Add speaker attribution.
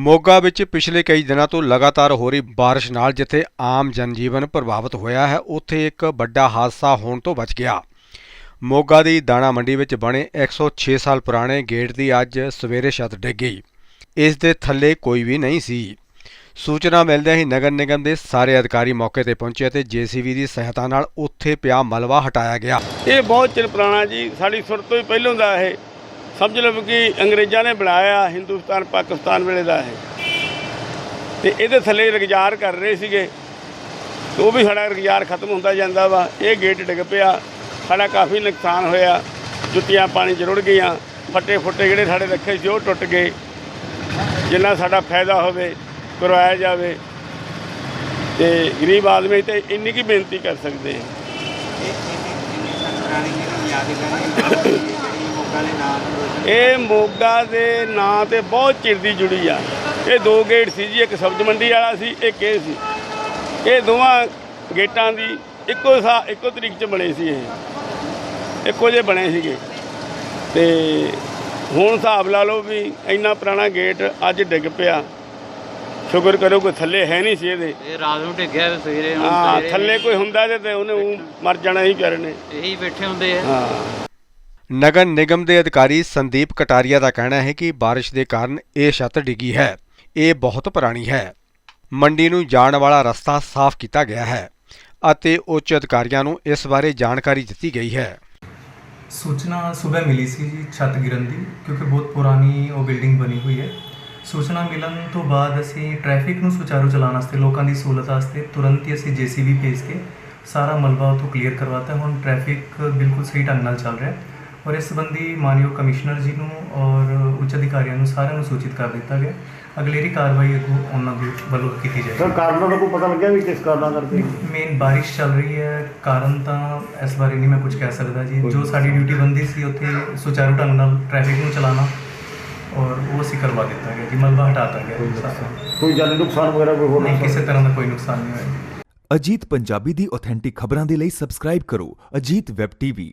Speaker 1: ਮੋਗਾ ਵਿੱਚ ਪਿਛਲੇ ਕਈ ਦਿਨਾਂ ਤੋਂ ਲਗਾਤਾਰ ਹੋ ਰਹੀ ਬਾਰਿਸ਼ ਨਾਲ ਜਿੱਥੇ ਆਮ ਜਨਜੀਵਨ ਪ੍ਰਭਾਵਿਤ ਹੋਇਆ ਹੈ, ਉੱਥੇ ਇੱਕ ਵੱਡਾ ਹਾਦਸਾ ਹੋਣ ਤੋਂ ਬਚ ਗਿਆ। ਮੋਗਾ ਦੀ ਦਾਣਾ ਮੰਡੀ ਵਿੱਚ ਬਣੇ 106 ਸਾਲ ਪੁਰਾਣੇ ਗੇਟ ਦੀ ਅੱਜ ਸਵੇਰੇ ਛੱਤ ਡਿੱਗ ਗਈ। ਇਸ ਦੇ ਥੱਲੇ ਕੋਈ ਵੀ ਨਹੀਂ ਸੀ। ਸੂਚਨਾ ਮਿਲਦਿਆਂ ਹੀ ਨਗਰ ਨਿਗਮ ਦੇ ਸਾਰੇ ਅਧਿਕਾਰੀ ਮੌਕੇ ਤੇ ਪਹੁੰਚੇ ਅਤੇ ਜੀਸੀਬੀ ਦੀ ਸਹਾਇਤਾ ਨਾਲ ਉੱਥੇ ਪਿਆ ਮਲਵਾ ਹਟਾਇਆ ਗਿਆ।
Speaker 2: ਇਹ ਬਹੁਤ ਚਿਰ ਪੁਰਾਣਾ ਜੀ, ਸਾਡੀ ਸੁਰ ਤੋਂ ਹੀ ਪਹਿਲੋਂ ਦਾ ਇਹ। ਸਮਝ ਲਓ ਕਿ ਅੰਗਰੇਜ਼ਾਂ ਨੇ ਬਣਾਇਆ ਹਿੰਦੁਸਤਾਨ, ਪਾਕਿਸਤਾਨ ਵੇਲੇ ਦਾ ਇਹ। ਤੇ ਇਹਦੇ ਥੱਲੇ ਰਗਜ਼ਾਰ ਕਰ ਰਹੇ ਸੀਗੇ। ਉਹ ਵੀ ਸਾਡਾ ਰਗਜ਼ਾਰ ਖਤਮ ਹੁੰਦਾ ਜਾਂਦਾ ਵਾ। ਇਹ ਗੇਟ ਡਿੱਗ ਪਿਆ। ਸਾਡਾ ਕਾਫੀ ਨੁਕਸਾਨ ਹੋਇਆ। ਜੁੱਤੀਆਂ ਪਾਣੀ 'ਚ ਰੁੜ ਗਈਆਂ। ਫੱਟੇ ਫੁੱਟੇ ਜਿਹੜੇ ਸਾਡੇ ਰੱਖੇ ਸੀ, ਉਹ ਟੁੱਟ ਗਏ। ਜਿੰਨਾ ਸਾਡਾ ਫਾਇਦਾ ਹੋਵੇ, ਕਰਵਾਇਆ ਜਾਵੇ। ਤੇ ਗਰੀਬ ਆਦਮੀ ਤੇ ਇੰਨੀ ਕੀ ਬੇਨਤੀ ਕਰ ਸਕਦੇ ਇਹ ਮੋਗਾ ਦੇ ਨਾਂ ਤੇ ਬਹੁਤ ਚਿਰ ਦੀ ਜੁੜੀ ਆ। ਇਹ ਦੋ ਗੇਟ ਸੀ ਜੀ ਇੱਕ ਸਬਜ਼ ਮੰਡੀ ਵਾਲਾ ਸੀ ਇੱਕ ਇਹ ਸੀ। ਇਹ ਦੋਵਾਂ ਗੇਟਾਂ ਦੀ ਇੱਕੋ ਸਾ ਇੱਕੋ ਤਰੀਕ 'ਚ ਬਣੇ ਸੀ ਇਹ। ਇੱਕੋ ਜਿਹੇ ਬਣੇ ਸੀਗੇ। ਤੇ ਹੁਣ ਹਿਸਾਬ ਲਾ ਲਓ ਵੀ ਇੰਨਾ ਪੁਰਾਣਾ ਗੇਟ ਅੱਜ ਡਿੱਗ ਪਿਆ। ਸ਼ੁਕਰ ਕਰੋ ਕੋਈ ਥੱਲੇ ਹੈ ਨਹੀਂ ਸੀ ਇਹਦੇ।
Speaker 3: ਇਹ ਰਾਤ ਨੂੰ ਡਿੱਗਿਆ ਤੇ ਸਵੇਰੇ ਹੁਣ
Speaker 2: ਹਾਂ ਥੱਲੇ ਕੋਈ ਹੁੰਦਾ ਤੇ ਤੇ ਉਹਨੇ ਮਰ ਜਾਣਾ ਹੀ ਕਰਨੇ
Speaker 3: ਇਹੀ ਬੈਠੇ ਹੁੰਦੇ ਆ।
Speaker 2: ਹਾਂ।
Speaker 1: ਨਗਰ ਨਿਗਮ ਦੇ ਅਧਿਕਾਰੀ ਸੰਦੀਪ ਕਟਾਰੀਆ ਦਾ ਕਹਿਣਾ ਹੈ ਕਿ ਬਾਰਿਸ਼ ਦੇ ਕਾਰਨ ਇਹ ਛੱਤ ਡਿੱਗੀ ਹੈ। ਇਹ ਬਹੁਤ ਪੁਰਾਣੀ ਹੈ। ਮੰਡੀ ਨੂੰ ਜਾਣ ਵਾਲਾ ਰਸਤਾ ਸਾਫ਼ ਕੀਤਾ ਗਿਆ ਹੈ ਅਤੇ ਉੱਚ ਅਧਿਕਾਰੀਆਂ ਨੂੰ ਇਸ ਬਾਰੇ ਜਾਣਕਾਰੀ ਦਿੱਤੀ ਗਈ ਹੈ।
Speaker 4: ਸੂਚਨਾ ਸਵੇਰ ਮਿਲੀ ਸੀ ਜੀ ਛੱਤ ਗਿਰਨ ਦੀ, ਕਿਉਂਕਿ ਬਹੁਤ ਪੁਰਾਣੀ ਉਹ ਬਿਲਡਿੰਗ ਬਣੀ ਹੋਈ ਹੈ। ਸੂਚਨਾ ਮਿਲਣ ਤੋਂ ਬਾਅਦ ਅਸੀਂ ਟ੍ਰੈਫਿਕ ਨੂੰ ਸੁਚਾਰੂ ਚਲਾਉਣ ਵਾਸਤੇ, ਲੋਕਾਂ ਦੀ ਸਹੂਲਤ ਵਾਸਤੇ ਤੁਰੰਤ ਹੀ ਅਸੀਂ ਜੀਸੀਬੀ ਭੇਜ ਕੇ ਸਾਰਾ ਮਲਬਾ ਉਥੋਂ ਕਲੀਅਰ ਕਰਵਾਤਾ ਹੁਣ ਟ੍ਰੈਫਿਕ ਬਿਲਕੁਲ ਸਹੀ ਢੰਗ ਨਾਲ ਚੱਲ ਰਿਹਾ ਹੈ। ਔਰ ਇਸ ਸੰਬੰਧੀ ਮਾਨਯੋਗ ਕਮਿਸ਼ਨਰ ਜੀ ਨੂੰ ਔਰ ਉੱਚ ਅਧਿਕਾਰੀਆਂ ਨੂੰ ਸਾਰਿਆਂ ਨੂੰ ਸੂਚਿਤ ਕਰ ਦਿੱਤਾ ਗਿਆ। ਅਗਲੇਰੀ ਕਾਰਵਾਈ ਅੱਗੋਂ ਉਹਨਾਂ ਦੇ ਵੱਲੋਂ ਕੀਤੀ ਜਾਏਗੀ।
Speaker 5: ਸਰ ਕਾਰਨਾਂ ਦਾ ਕੋਈ ਪਤਾ ਲੱਗਿਆ ਵੀ ਕਿਸ ਕਾਰਨਾਂ ਕਰਕੇ?
Speaker 4: ਮੇਨ ਬਾਰਿਸ਼ ਚੱਲ ਰਹੀ ਹੈ। ਕਾਰਨ ਤਾਂ ਇਸ ਬਾਰੇ ਨਹੀਂ ਮੈਂ ਕੁਝ ਕਹਿ ਸਕਦਾ ਜੀ। ਜੋ ਸਾਡੀ ਡਿਊਟੀ ਬੰਦੀ ਸੀ ਉੱਥੇ ਸੁਚਾਰੂ ਢੰਗ ਨਾਲ ਟ੍ਰੈਫਿਕ ਨੂੰ ਚਲਾਉਣਾ ਔਰ ਉਹ ਅਸੀਂ ਕਰਵਾ ਦਿੱਤਾ ਗਿਆ। ਜੀ ਮਲਬਾ ਹਟਾਤਾ ਗਿਆ। ਸਾਰਾ।
Speaker 5: ਕੋਈ ਜਾਨੀ ਨੁਕਸਾਨ ਵਗੈਰਾ ਕੋਈ ਹੋਰ
Speaker 4: ਨਹੀਂ? ਕਿਸੇ ਤਰ੍ਹਾਂ ਦਾ ਕੋਈ ਨੁਕਸਾਨ ਨਹੀਂ ਹੋਇਆ।
Speaker 6: ਅਜੀਤ ਪੰਜਾਬੀ ਦੀ ਆਥੈਂਟਿਕ ਖਬਰਾਂ ਦੇ ਲਈ ਸਬਸਕ੍ਰਾਈਬ ਕਰੋ। Ajit web TV